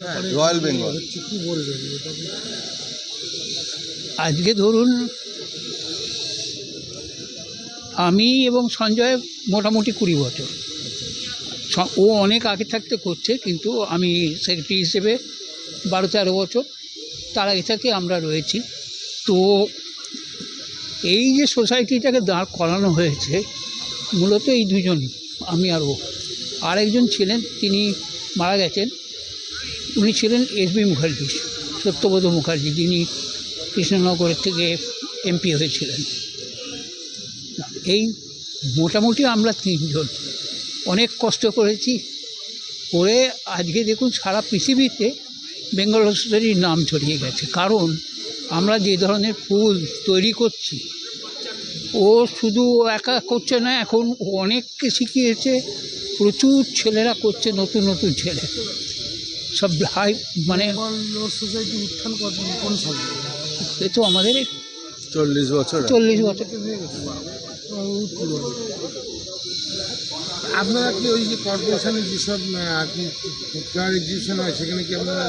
Royal Bengal. আজকে ধরুন আমি এবং সঞ্জয় মোটামুটি কুড়ি বছর। ও অনেক আগে থাকতে করছে কিন্তু আমি সেক্রেটারি হিসেবে বারো তেরো বছর তার আগে থেকে আমরা রয়েছি। তো এই যে সোসাইটিটাকে দাঁড় করানো হয়েছে মূলত এই দুজনই আমি আর ও। আরেকজন ছিলেন তিনি মারা গেছেন। উনি ছিলেন এস বি মুখার্জি, সত্যবোধ মুখার্জি, যিনি কৃষ্ণনগর থেকে এমপি হয়েছিলেন। এই মোটামুটি আমরা তিনজন। অনেক কষ্ট করেছি। করে আজকে দেখুন সারা পৃথিবীতে বেঙ্গল সোসাইটির নাম ছড়িয়ে গেছে। কারণ আমরা যে ধরনের ফুল তৈরি করছি, ও শুধু একা করছে না, এখন অনেককে শিখিয়েছে, প্রচুর ছেলেরা করছে, নতুন নতুন ছেলে। সব হাই মানে সোসাইটি উত্থান কোন সালে? এ তো আমাদের চল্লিশ বছর। চল্লিশ বছর। আপনারা কি ওই যে কর্পোরেশনের যেসব আর কি ফুটকার এক্সিবিশন হয় সেখানে কি আপনারা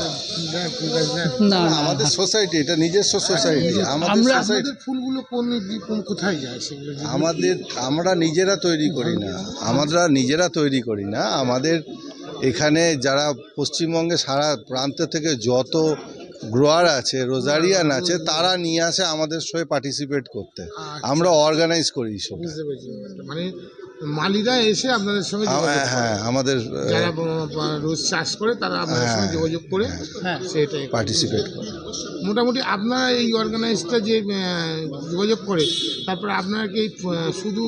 না আমাদের সোসাইটি এটা নিজস্ব সোসাইটি আমাদের আমরা- সোসাইটি ফুলগুলো কোন কোন কোথায় যায় সেগুলো আমাদের আমরা নিজেরা তৈরি করি না। আমরা নিজেরা তৈরি করি না। আমাদের এখানে যারা পশ্চিমবঙ্গে সারা প্রান্ত থেকে যত গ্রোয়ার আছে রোজারিয়ান আছে তারা নিয়ে আসে আমাদের সঙ্গে পার্টিসিপেট করতে। আমরা অর্গানাইজ করি মানে মালিরা এসে আপনাদের সঙ্গে হ্যাঁ আমাদের যারা রোজ চাষ করে তারা আপনাদের সঙ্গে হ্যাঁ, যোগাযোগ করে সেটাই পার্টিসিপেট করে। মোটামুটি আপনারা এই অর্গানাইজটা যে যোগাযোগ করে তারপরে আপনারা কি শুধু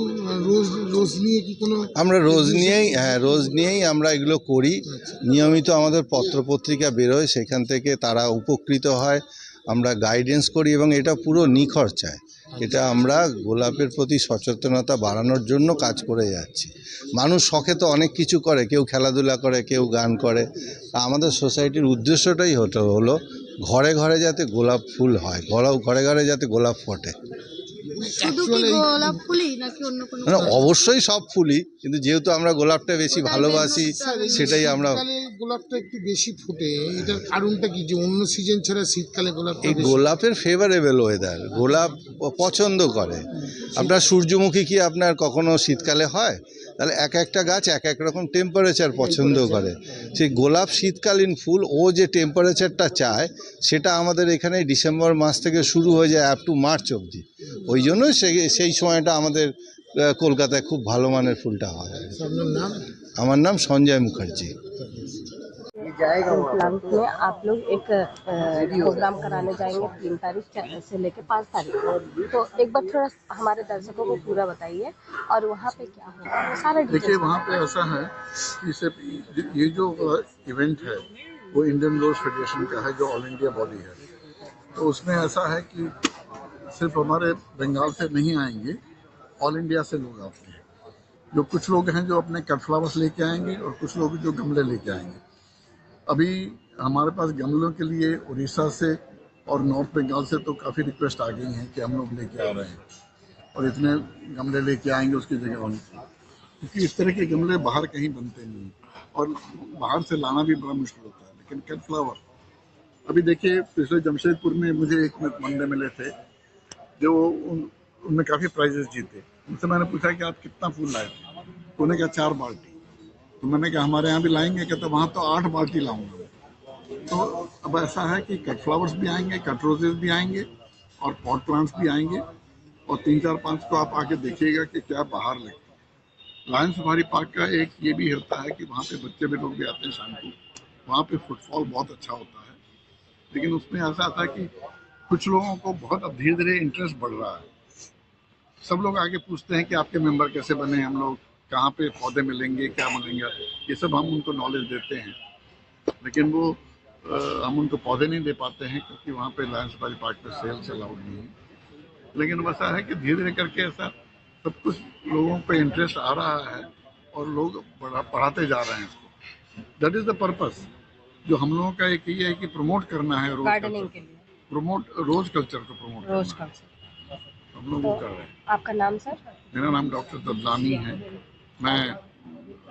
রোজ রোজ নিয়ে কি কোনো আমরা রোজ নিয়েই হ্যাঁ রোজ নিয়েই আমরা এগুলো করি। নিয়মিত আমাদের পত্রপত্রিকা বেরোয় সেখান থেকে তারা উপকৃত হয়। আমরা গাইডেন্স করি এবং এটা পুরো নিখরচায়। এটা আমরা গোলাপের প্রতি সচেতনতা বাড়ানোর জন্য কাজ করে যাচ্ছি। মানুষ শখে তো অনেক কিছু করে, কেউ খেলাধুলা করে, কেউ গান করে। আমাদের সোসাইটির উদ্দেশ্যটাই হতো হলো, ঘরে ঘরে যাতে গোলাপ ফুল হয় ঘরে ঘরে যাতে গোলাপ ফোটে। শুধু কি গোলাপ ফুলই নাকি অন্য কোনো মানে অবশ্যই সব ফুলই কিন্তু যেহেতু আমরা গোলাপটা বেশি ভালোবাসি সেটাই আমরা শীতকালে গোলাপটা একটু বেশি ফুটে এটার কারণটা কি যে অন্য সিজন ছাড়া শীতকালে গোলাপ এই গোলাপের ফেভারেবল ওয়েদার গোলাপ পছন্দ করে। আপনার সূর্যমুখী কি আপনার কখনো শীতকালে হয়? তাহলে এক একটা গাছ এক এক রকম টেম্পারেচার পছন্দ করে। সেই গোলাপ শীতকালীন ফুল ও যে টেম্পারেচারটা চায় সেটা আমাদের এখানে ডিসেম্বর মাস থেকে শুরু হয়ে যায় আপ টু মার্চ অবধি। ওই জন্য সেই সেই সময়টা আমাদের কলকাতায় খুব ভালো মানের ফুলটা হয়। আমার নাম সঞ্জয় মুখার্জি। प्लांट में आप लोग एक प्रोग्राम कराने जाएँगे तीन तारीख से लेके पाँच तारीख तो एक बार थोड़ा हमारे दर्शकों को पूरा बताइए और वहाँ पे क्या होगा सारा देखिए वहाँ पे ऐसा है कि सिर्फ़ ये जो इवेंट है वो इंडियन रोज फेडरेशन का है जो ऑल इंडिया बॉडी है। तो उसमें ऐसा है कि सिर्फ़ हमारे बंगाल से नहीं आएँगे ऑल इंडिया से लोग आते हैं। जो कुछ लोग हैं जो अपने कट फ्लावर्स लेके आएँगे और कुछ लोग जो गमले लेके आएँगे। अभी हमारे पास गमलों के लिए उड़ीसा से और नॉर्थ बंगाल से तो काफ़ी रिक्वेस्ट आ गई हैं कि हम लोग लेके आ रहे हैं। और इतने गमले लेके आएँगे उसकी जगह होनी क्योंकि इस तरह के गमले बाहर कहीं बनते नहीं और बाहर से लाना भी बड़ा मुश्किल होता है, लेकिन कट फ्लावर अभी देखिए, पिछले जमशेदपुर में मुझे एक बंदे मिले थे, जो उन उनने काफ़ी प्राइजेस जीते। उनसे मैंने पूछा कि आप कितना फूल लाए थे? उन्होंने कहा, चार बाल्टी। तो मैंने कहा, हमारे यहाँ भी लाएँगे कहते वहाँ तो आठ बाल्टी लाऊँगा। तो अब ऐसा है कि कट फ्लावर्स भी आएँगे कट रोजेज भी आएँगे और पॉट प्लांट्स भी आएँगे और तीन, चार, पाँच को आप आके देखिएगा कि क्या बाहर लगता है लायन सफारी पार्क का एक ये भी होता है कि वहाँ पे बच्चे भी लोग भी आते हैं शाम को। वहाँ पे फुटफॉल बहुत अच्छा होता है। लेकिन उसमें ऐसा आता है कि कुछ लोगों को बहुत अब धीरे धीरे इंटरेस्ट बढ़ रहा है। सब लोग आगे पूछते हैं कि आपके मेंबर कैसे बने हम लोग? कहाँ पे पौधे मिलेंगे क्या मिलेंगे ये सब हम उनको नॉलेज देते हैं। लेकिन वो अ, हम उनको पौधे नहीं दे पाते हैं क्योंकि वहाँ पे लायन सफारी पार्क पे सेल से अलाउड नहीं है। लेकिन वैसा है कि धीरे धीरे करके ऐसा सब कुछ लोगों पे इंटरेस्ट आ रहा है और लोग बढ़ा पढ़ाते जा रहे हैं इसको। दैट इज़ द पर्पस जो हम लोगों का एक ये है कि प्रमोट करना है रोज गार्डनिंग के। लिए। प्रमोट रोज कल्चर को प्रमोट रोज करना का है। हम लोग वो कर रहे हैं। आपका नाम सर? मेरा नाम डॉक्टर दबलानी है। मैं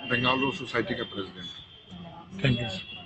बेंगालुरु सोसाइटी का प्रेसिडेंट थैंक यू